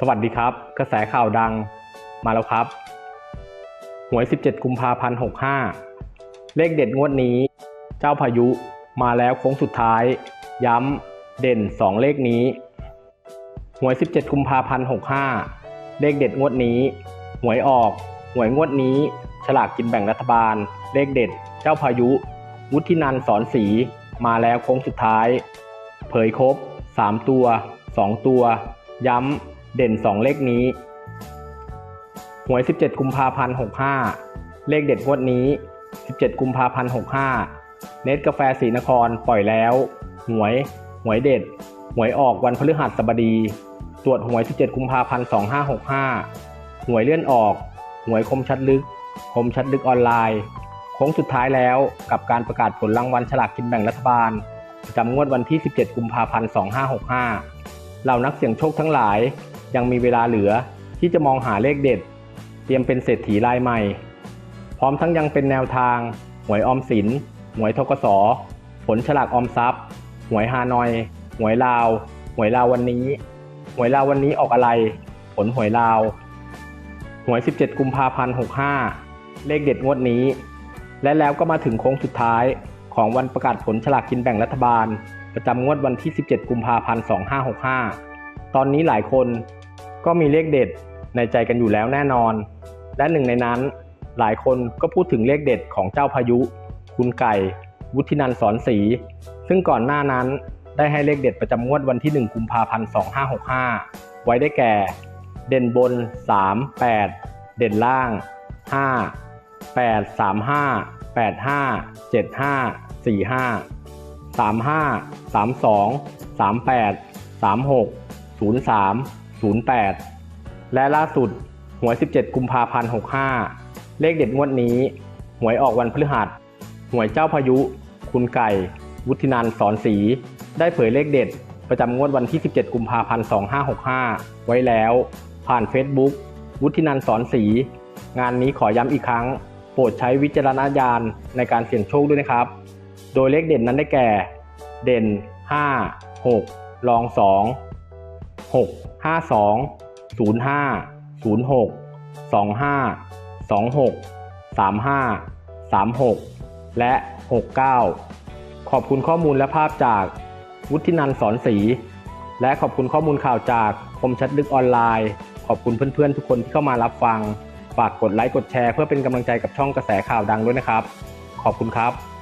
สวัสดีครับ กระแสข่าวดังมาแล้วครับ หวย 17 กุมภาพันธ์ 65 เลขเด็ดงวดนี้ เจ้าพายุมาแล้วโค้งสุดท้าย ย้ำเด่น 2 เลขนี้ หวย 17 กุมภาพันธ์ 65 เลขเด็ดงวดนี้ หวยออก หวยงวดนี้ ฉลากกินแบ่งรัฐบาล เลขเด็ด เจ้าพายุ วุฒินันสอนสีมาแล้วโค้งสุดท้าย เผยครบ 3 ตัว 2 ตัว ย้ำ เด่น 2 เลขนี้ หวย 17 กุมภาพันธ์ 65 เลขเด็ดงวดนี้ 17 กุมภาพันธ์ 65 เนตกาแฟศรีนครปล่อยแล้ว หวย หวยเด็ด หวยออกวันพฤหัสบดี ตรวจหวย 17 กุมภาพันธ์ 2565 หวยเลื่อนออก หวยคมชัดลึก คมชัดลึกออนไลน์ โค้งสุดท้ายแล้วกับการประกาศผลรางวัลฉลากกินแบ่งรัฐบาลประจำงวดวันที่ 17 กุมภาพันธ์ 2565 เหล่านักเสี่ยงโชคทั้งหลาย ยังมีเวลาเหลือที่จะมองหาเลขเด็ด เตรียมเป็นเศรษฐีรายใหม่ พร้อมทั้งยังเป็นแนวทาง หวยออมสิน หวยทกสผลฉลากออมทรัพย์ หวยฮานอย หวยลาว หวยลาววันนี้ หวยลาววันนี้ออกอะไร ผลหวยลาว หวย 17 กุมภาพันธ์ 65 เลขเด็ดงวดนี้ และแล้วก็มาถึงโค้งสุดท้ายของวันประกาศผลฉลากกินแบ่งรัฐบาล ประจำงวดวันที่ 17 กุมภาพันธ์ 2565 ตอนนี้หลายคน ก็มีเลขเด็ดในใจกันอยู่แล้วแน่นอน และหนึ่งในนั้นหลายคนก็พูดถึงเลขเด็ดของเจ้าพายุ คุณไก่ วุฒินันท์สอนศรีซึ่งก่อนหน้านั้นได้ให้เลขเด็ดประจำงวดวันที่ 1 กุมภาพันธ์ 2565 ไว้ได้แก่ เด่นบน 3 8 เด่นล่าง 5 8 3 5 8 5 7 5 4 5 3 5 3 2 3 8 3 6 0 3 0 8 และล่าสุดหวย 17 กุมภาพันธ์ 65 เลขเด็ดงวดนี้ หวยออกวันพฤหัส หวยเจ้าพายุ คุณไก่ วุฒินันท์สอนศรีได้เผยเลขเด็ด ประจำงวดวันที่ 17 กุมภาพันธ์ 2565 ไว้แล้ว ผ่าน Facebook วุฒินันท์สอนศรีงานนี้ขอย้ำอีกครั้ง โปรดใช้วิจารณญาณในการเสี่ยงโชคด้วยนะครับ โดยเลขเด่นนั้นได้แก่ เด่น 5 6 รอง 2 6 5 2 0 5 0 6 2 5 2 6 3 5 3 6และ69ขอบคุณข้อมูลและภาพจากวุฒินันสอนศรีและขอบคุณข้อมูลข่าวจากคมชัดลึกออนไลน์ ขอบคุณเพื่อนๆ ทุกคนที่เข้ามารับฟัง ฝากกดไลค์กดแชร์เพื่อเป็นกำลังใจกับช่องกระแสข่าวดังด้วยนะครับ ขอบคุณครับ